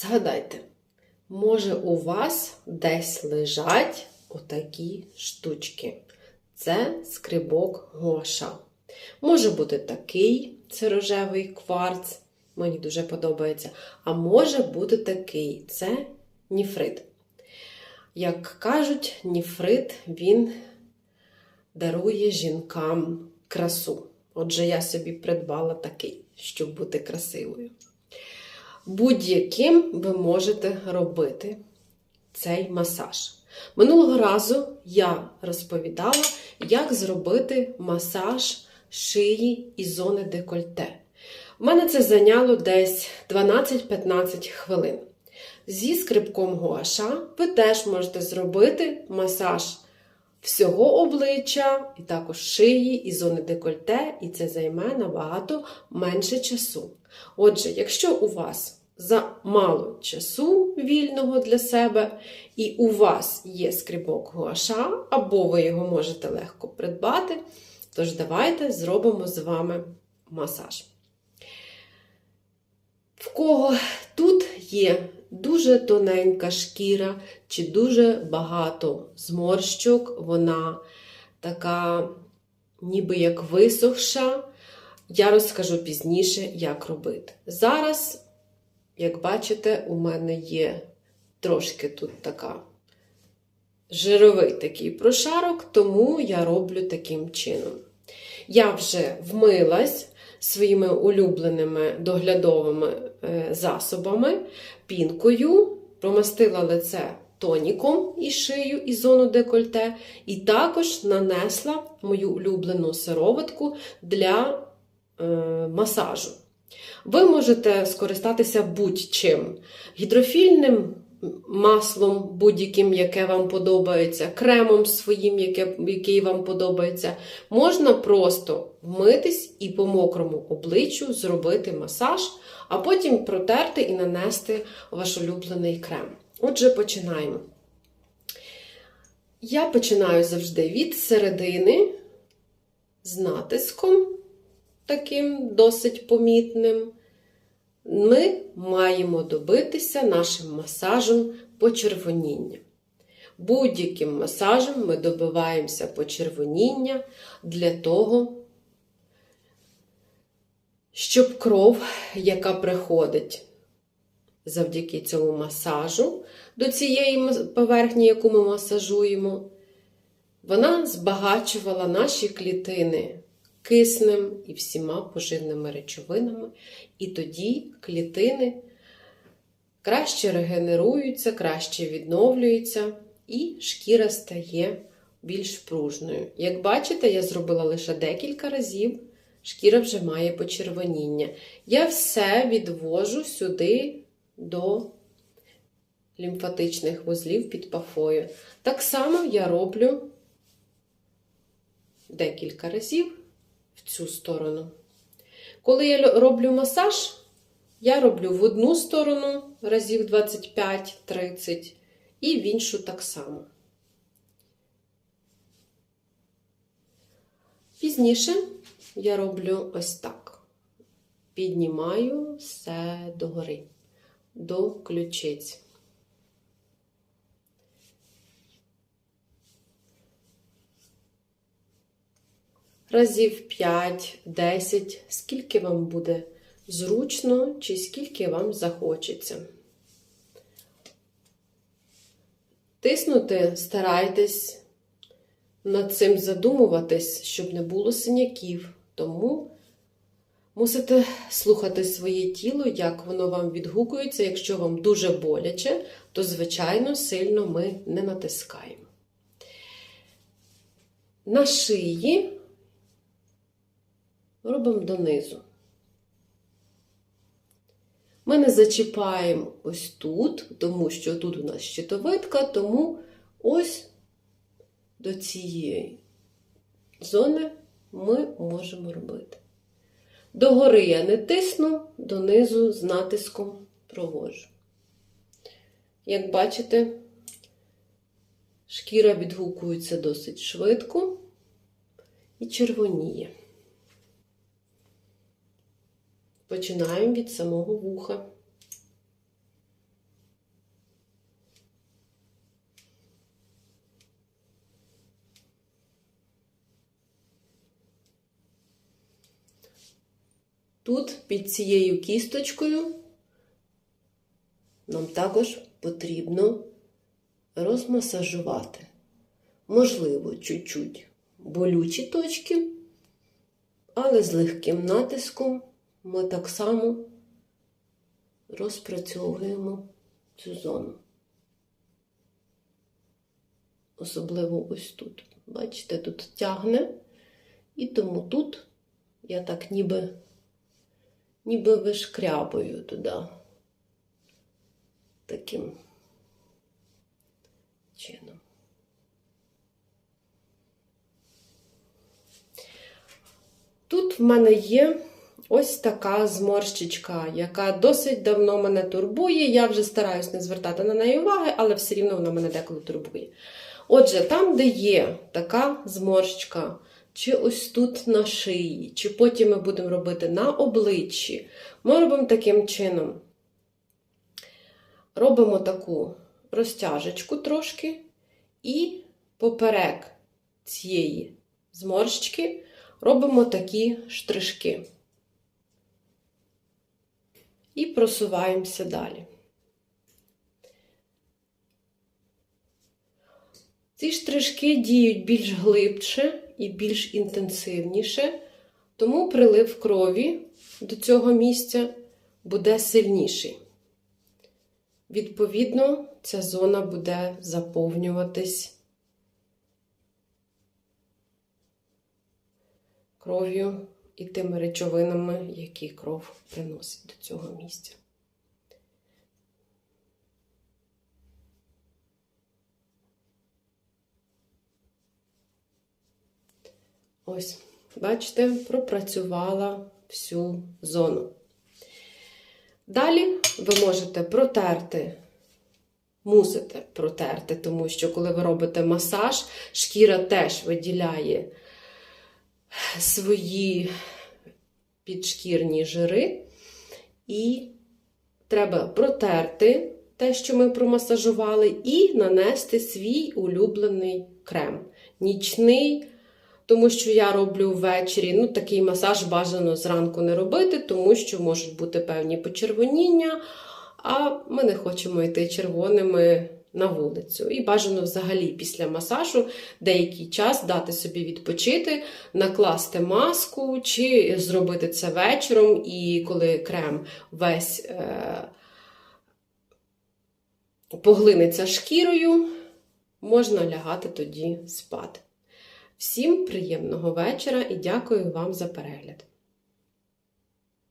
Згадайте, може, у вас десь лежать отакі штучки. Це скрибок гуаша. Може бути такий, це рожевий кварц, мені дуже подобається. А може бути такий, це ніфрит. Як кажуть, ніфрит він дарує жінкам красу. Отже, я собі придбала такий, щоб бути красивою. Будь-яким ви можете робити цей масаж. Минулого разу я розповідала, як зробити масаж шиї і зони декольте. У мене це зайняло десь 12-15 хвилин. Зі скрипком гуаша ви теж можете зробити масаж всього обличчя, і також шиї і зони декольте, і це займе набагато менше часу. Отже, якщо у вас за мало часу вільного для себе, і у вас є скрибок гуаша, або ви його можете легко придбати, тож давайте зробимо з вами масаж. В кого тут є дуже тоненька шкіра чи дуже багато зморщок, вона така, ніби як висохша. Я розкажу пізніше, як робити. Зараз, як бачите, у мене є трошки тут така жировий такий прошарок, тому я роблю таким чином. Я вже вмилась своїми улюбленими доглядовими е, засобами, пінкою, промастила лице тоніком і шию і зону декольте, і також нанесла мою улюблену сироватку для масажу. Ви можете скористатися будь-чим. Гідрофільним маслом будь-яким, яке вам подобається, кремом своїм, яке, який вам подобається. Можна просто вмитись і по мокрому обличчю зробити масаж, а потім протерти і нанести ваш улюблений крем. Отже, починаємо. Я починаю завжди від середини з натиском, таким досить помітним ми маємо добитися нашим масажем почервоніння. Будь-яким масажем ми добиваємося почервоніння для того, щоб кров, яка приходить завдяки цьому масажу до цієї поверхні, яку ми масажуємо, вона збагачувала наші клітини киснем і всіма поживними речовинами, і тоді клітини краще регенеруються, краще відновлюються, і шкіра стає більш пружною. Як бачите, я зробила лише декілька разів, шкіра вже має почервоніння. Я все відвожу сюди до лімфатичних вузлів під пафою. Так само я роблю декілька разів в цю сторону. Коли я роблю масаж, я роблю в одну сторону разів 25-30 і в іншу так само. Пізніше я роблю ось так. Піднімаю все догори, до ключиць. Разів 5-10, скільки вам буде зручно, чи скільки вам захочеться. Тиснути старайтесь над цим задумуватись, щоб не було синяків. Тому мусите слухати своє тіло, як воно вам відгукується. Якщо вам дуже боляче, то, звичайно, сильно ми не натискаємо. На шиї робимо донизу. Ми не зачіпаємо ось тут, тому що тут у нас щитовидка, тому ось до цієї зони ми можемо робити. Догори я не тисну, донизу з натиском провожу. Як бачите, шкіра відгукується досить швидко і червоніє. Починаємо від самого вуха. Тут під цією кісточкою нам також потрібно розмасажувати. Можливо, чуть-чуть болючі точки, але з легким натиском ми так само розпрацьовуємо цю зону. Особливо ось тут. Бачите, тут тягне, і тому тут я так ніби, ніби вишкрябую туди. Таким чином. Тут в мене є ось така зморщичка, яка досить давно мене турбує. Я вже стараюсь не звертати на неї уваги, але все рівно вона мене деколи турбує. Отже, там, де є така зморщичка, чи ось тут на шиї, чи потім ми будемо робити на обличчі, ми робимо таким чином. Робимо таку розтяжечку трошки, і поперек цієї зморщички робимо такі штришки. І просуваємося далі. Ці штришки діють більш глибше і більш інтенсивніше, тому прилив крові до цього місця буде сильніший. Відповідно, ця зона буде заповнюватись кров'ю і тими речовинами, які кров приносить до цього місця. Ось, бачите, пропрацювала всю зону. Далі ви можете протерти, мусите протерти, тому що коли ви робите масаж, шкіра теж виділяє свої підшкірні жири, і треба протерти те, що ми промасажували, і нанести свій улюблений крем. Нічний, тому що я роблю ввечері. Ну, такий масаж бажано зранку не робити, тому що можуть бути певні почервоніння, а ми не хочемо йти червоними на вулицю. І бажано взагалі після масажу деякий час дати собі відпочити, накласти маску, чи зробити це вечором, і коли крем весь е- поглинеться шкірою, можна лягати тоді спати. Всім приємного вечора і дякую вам за перегляд!